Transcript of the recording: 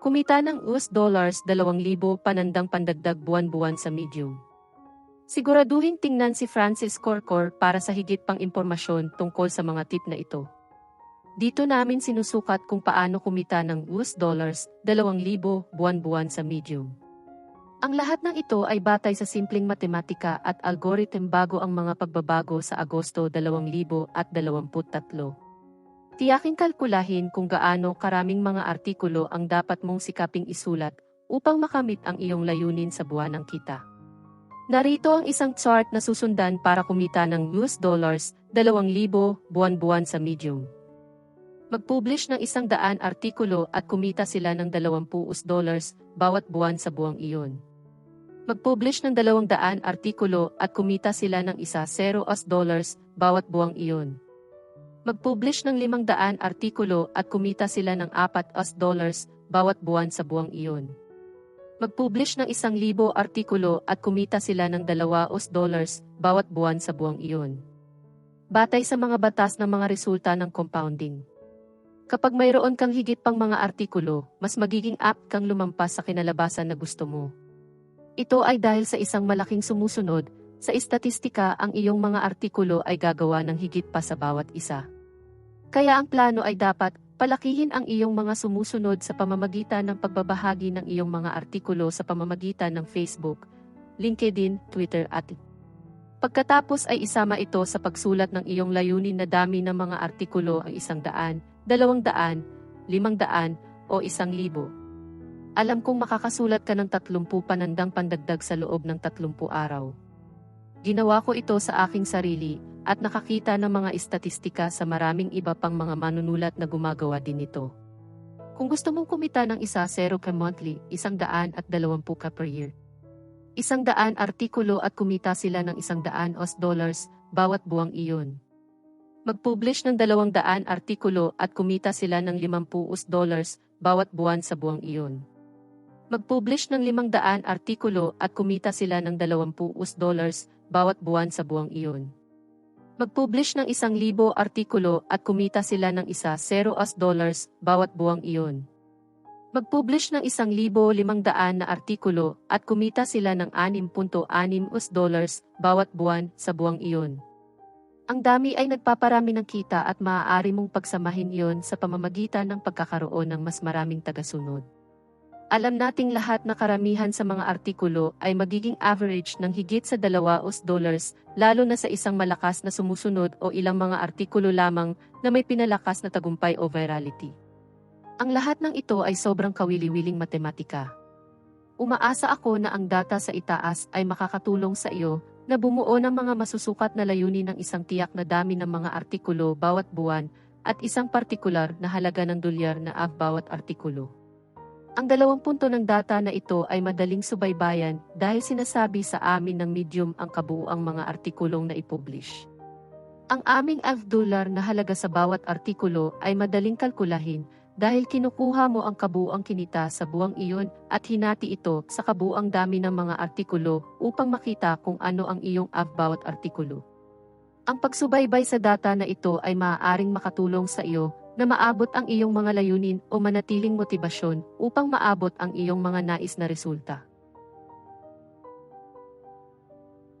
Kumita ng US dollars 2,000 panandang pandagdag buwan-buwan sa medium. Siguraduhin tingnan si Francis Corcor para sa higit pang impormasyon tungkol sa mga tip na ito. Dito namin sinusukat kung paano kumita ng US dollars 2,000 buwan-buwan sa medium. Ang lahat ng ito ay batay sa simpleng matematika at algorithm bago ang mga pagbabago sa Agosto 2023. Tiyaking kalkulahin kung gaano karaming mga artikulo ang dapat mong sikaping isulat upang makamit ang iyong layunin sa buwan ng kita. Narito ang isang chart na susundan para kumita ng US dollars 2,000 buwan-buwan sa medium. Mag-publish ng isang daan artikulo at kumita sila ng 20 US dollars bawat buwan sa buwang iyon. Mag-publish ng 200 artikulo at kumita sila ng isa 0 US dollars bawat buwang iyon. Mag-publish ng 500 artikulo at kumita sila ng 4 US dollars bawat buwan sa buwang iyon. Mag-publish ng 1,000 artikulo at kumita sila ng 2 US dollars bawat buwan sa buwang iyon. Batay sa mga batas ng mga resulta ng compounding. Kapag mayroon kang higit pang mga artikulo, mas magiging apt kang lumampas sa kinalabasan na gusto mo. Ito ay dahil sa isang malaking sumusunod, sa istatistika ang iyong mga artikulo ay gagawa ng higit pa sa bawat isa. Kaya ang plano ay dapat, palakihin ang iyong mga sumusunod sa pamamagitan ng pagbabahagi ng iyong mga artikulo sa pamamagitan ng Facebook, LinkedIn, Twitter at Pagkatapos ay isama ito sa pagsulat ng iyong layunin na dami ng mga artikulo ang isang daan, dalawang daan, limang daan, o isang libo. Alam kong makakasulat ka ng 30 panandang pandagdag sa loob ng 30 araw. Ginawa ko ito sa aking sarili, at nakakita ng mga istatistika sa maraming iba pang mga manunulat na gumagawa din ito. Kung gusto mong kumita ng isa zero ka monthly, isang daan at dalawampu ka per year. Isang daan artikulo at kumita sila ng isang daan os dollars bawat buwang iyon. Mag-publish ng dalawang daan artikulo at kumita sila ng 50 US dollars bawat buwan sa buwang iyon. Mag-publish ng 500 artikulo at kumita sila ng 20 US dollars bawat buwan sa buwang iyon. Mag-publish ng 1,000 artikulo at kumita sila ng isa 0 US dollars bawat buwang iyon. Mag-publish ng 1,500 na artikulo at kumita sila ng 6.6 US dollars bawat buwan sa buwang iyon. Ang dami ay nagpaparami ng kita at maaari mong pagsamahin iyon sa pamamagitan ng pagkakaroon ng mas maraming tagasunod. Alam nating lahat na karamihan sa mga artikulo ay magiging average ng higit sa 2 US dollars, lalo na sa isang malakas na sumusunod o ilang mga artikulo lamang na may pinalakas na tagumpay o virality. Ang lahat ng ito ay sobrang kawili-wiling matematika. Umaasa ako na ang data sa itaas ay makakatulong sa iyo na bumuo ng mga masusukat na layunin ng isang tiyak na dami ng mga artikulo bawat buwan at isang partikular na halaga ng dolyar na av bawat artikulo. Ang dalawang punto ng data na ito ay madaling subaybayan dahil sinasabi sa amin ng medium ang kabuuang mga artikulong na ipublish. Ang aming AV dollar na halaga sa bawat artikulo ay madaling kalkulahin dahil kinukuha mo ang kabuuang kinita sa buwang iyon at hinati ito sa kabuuang dami ng mga artikulo upang makita kung ano ang iyong AV bawat artikulo. Ang pagsubaybay sa data na ito ay maaaring makatulong sa iyo na maabot ang iyong mga layunin o manatiling motibasyon upang maabot ang iyong mga nais na resulta.